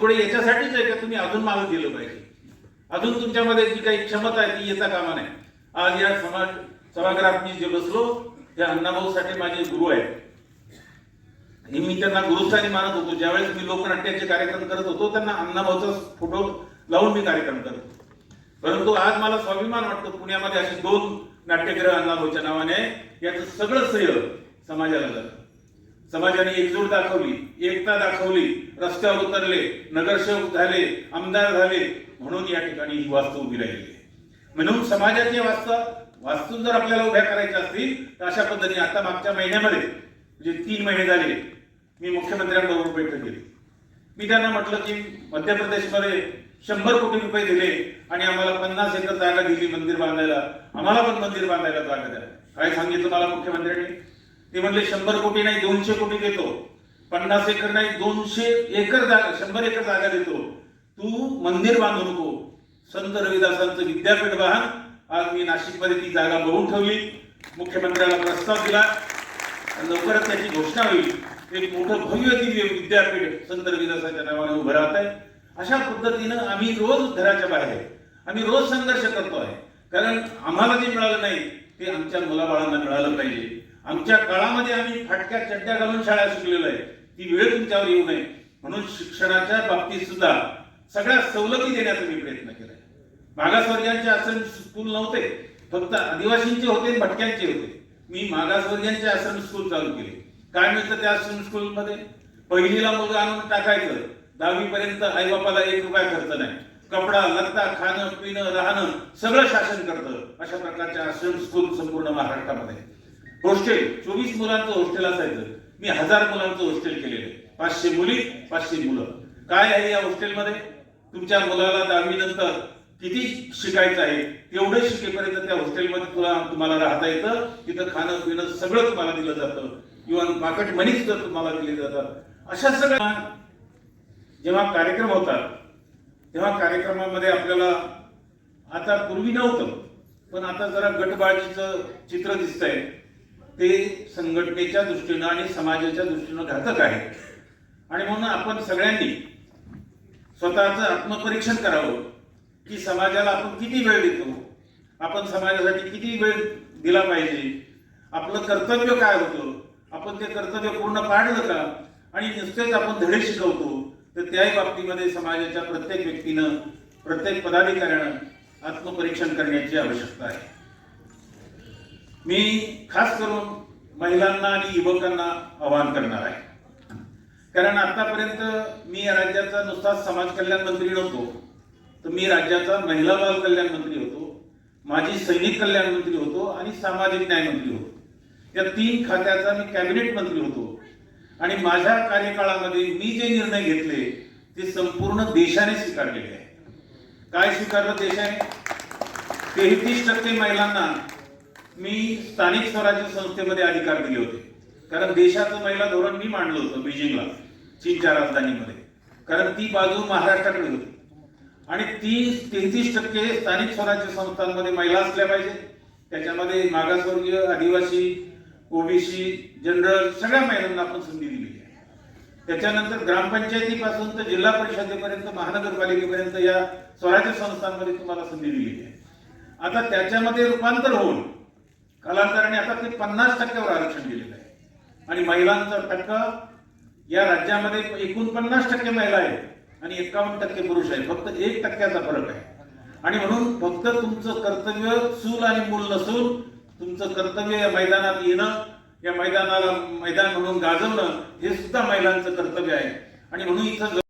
थोडे याच्यासाठीच आहे का तुम्ही अजून मागे गेलं पाहिजे? अजून तुमच्यामध्ये जी काही क्षमता आहे ती येता कामा नाही आज या समाज सभागृहात मी जे बसलो हे अण्णाभाऊसाठी माझे गुरु आहेत. हे मी त्यांना गुरुस्थानी मानत होतो. ज्यावेळेस मी लोकनाट्याचे कार्यक्रम करत होतो त्यांना अण्णाभाऊचा फोटो लावून मी कार्यक्रम करत होतो. परंतु आज मला स्वाभिमान वाटतो पुण्यामध्ये असे दोन नाट्यगृह अण्णाभाऊच्या नावाने याचं सगळं श्रेय समाजाला जातं. समाजाने एकजूट दाखवली एकता दाखवली रस्त्यावर उतरले नगरसेवक झाले आमदार झाले म्हणून या ठिकाणी ही वास्तू उभी राहिली म्हणून समाजाची वास्तव वास्तू जर आपल्याला उभ्या करायच्या असतील तर अशा पद्धतीने आता मागच्या महिन्यामध्ये म्हणजे तीन महिने झाले मी मुख्यमंत्र्यांबरोबर बैठक केली मी त्यांना म्हटलं की मध्य प्रदेशमध्ये शंभर कोटी रुपये दिले आणि आम्हाला पन्नास एकर जागा दिली मंदिर बांधायला. आम्हाला पण मंदिर बांधायला जागा द्या. काय सांगितलं मला मुख्यमंत्र्यांनी? ते म्हणले शंभर कोटी नाही दोनशे कोटी देतो. पन्नास एकर नाही दोनशे एकर जागा शंभर एकर जागा देतो. तू मंदिर बांधू नको. संत रविदासांचं विद्यापीठ वाहन आज मी नाशिकमध्ये ती जागा बघून ठेवली. मुख्यमंत्र्याला प्रस्ताव दिला. लवकरच त्याची घोषणा होईल. एक मोठं भव्य दिव्य विद्यापीठ संत रविदासाच्या नावाने उभं राहत आहे. अशा पद्धतीनं आम्ही रोज घराच्या बाहेर आम्ही रोज संघर्ष करतो आहे कारण आम्हाला जे मिळालं नाही ते आमच्या मुलाबाळांना मिळालं पाहिजे. आमच्या काळामध्ये आम्ही फाटक्या चड्ड्या घालून शाळा शिकलेलो आहे. ती वेळ तुमच्यावर येऊ नये. म्हणून शिक्षणाच्या बाबतीत सुद्धा सगळ्या सवलती देण्याचा मी प्रयत्न केलाय. मागासवर्गीयांचे आसन स्कूल नव्हते. फक्त आदिवासींचे होते भटक्यांचे होते. मी मागासवर्गीयांचे आसन स्कूल चालू केले. काय मिळतं त्या आसन स्कूल मध्ये पहिलीला मुलगा आणून टाकायचं. दहावी पर्यंत आई बापाला एक रुपया खर्च नाही. कपडा लत्ता खाणं पिणं राहणं सगळं शासन करतं अशा प्रकारच्या आश्रम स्कूल संपूर्ण महाराष्ट्रामध्ये. हॉस्टेल चोवीस मुलांचं हॉस्टेल असायचं. मी हजार मुलांचं हॉस्टेल केलेलं आहे. पाचशे मुली पाचशे मुलं. काय आहे या हॉस्टेलमध्ये? तुमच्या मुलाला दहावी नंतर किती शिकायचं आहे? तेवढं शिकेपर्यंत त्या हॉस्टेलमध्ये तुला तुम्हाला राहता येतं. तिथं खाणं पिणं सगळं तुम्हाला दिलं जातं. किंवा पाकट मनी सुद्धा तुम्हाला दिले जातात. अशा सगळ्या जेव्हा कार्यक्रम होतात तेव्हा कार्यक्रमामध्ये आपल्याला आता पूर्वी नव्हतं. पण आता जरा गटबाजीचं चित्र दिसतंय. ते संघटनेच्या दृष्टीनं आणि समाजाच्या दृष्टीनं घातक आहे. आणि म्हणून आपण सगळ्यांनी स्वतःचं आत्मपरीक्षण करावं की समाजाला आपण किती वेळ देतो? आपण समाजासाठी किती वेळ दिला पाहिजे? आपलं कर्तव्य काय होतं? आपण ते कर्तव्य पूर्ण पाडलं का? आणि नुसतेच आपण धडे शिकवतो तर त्याही बाबतीमध्ये समाजाच्या प्रत्येक व्यक्तीनं प्रत्येक पदाधिकाऱ्यानं आत्मपरीक्षण करण्याची आवश्यकता आहे. मी खास करून महिलांना आणि युवकांना आवाहन करणार आहे. कारण आतापर्यंत मी राज्याचा नुसताच समाज कल्याण मंत्री नव्हतो तर मी राज्याचा महिला बाल कल्याण मंत्री होतो माजी सैनिक कल्याण मंत्री होतो आणि सामाजिक न्याय मंत्री होतो. या तीन खात्याचा मी कॅबिनेट मंत्री होतो. आणि माझ्या कार्यकाळामध्ये मी जे निर्णय घेतले ते संपूर्ण देशाने स्वीकारलेले आहे. काय स्वीकारलं देशाने? तेहतीस टक्के महिलांना मी स्थानिक स्वराज्य संस्थेमध्ये अधिकार दिले होते. कारण देशाचं महिला धोरण मी मांडलं होतं बीजिंगला चीनच्या राजधानीमध्ये. कारण ती बाजू महाराष्ट्राकडे होती. आणि ती तेहतीस टक्के स्थानिक स्वराज्य संस्थांमध्ये महिला असल्या पाहिजे. त्याच्यामध्ये मागासवर्गीय आदिवासी ओबीसी जनरल सगळ्या महिलांना आपण संधी दिली आहे. त्याच्यानंतर ग्रामपंचायतीपासून तर जिल्हा परिषदेपर्यंत महानगरपालिकेपर्यंत या स्वराज्य संस्थांमध्ये तुम्हाला संधी दिलेली आहे. आता त्याच्यामध्ये रूपांतर होऊन कालांतराने आता ते पन्नास टक्क्यावर आरक्षण दिलेलं आहे. आणि महिलांचा टक्का या राज्यामध्ये एकूण पन्नास टक्के महिला आहेत आणि एकावन्न टक्के पुरुष आहेत. फक्त एक टक्क्याचा फरक आहे. आणि म्हणून फक्त तुमचं कर्तव्य चूल आणि मूल नसून तुमचं कर्तव्य या मैदानात येणं या मैदानाला मैदान म्हणून गाजवणं हे सुद्धा महिलांचं कर्तव्य आहे. आणि म्हणून इथं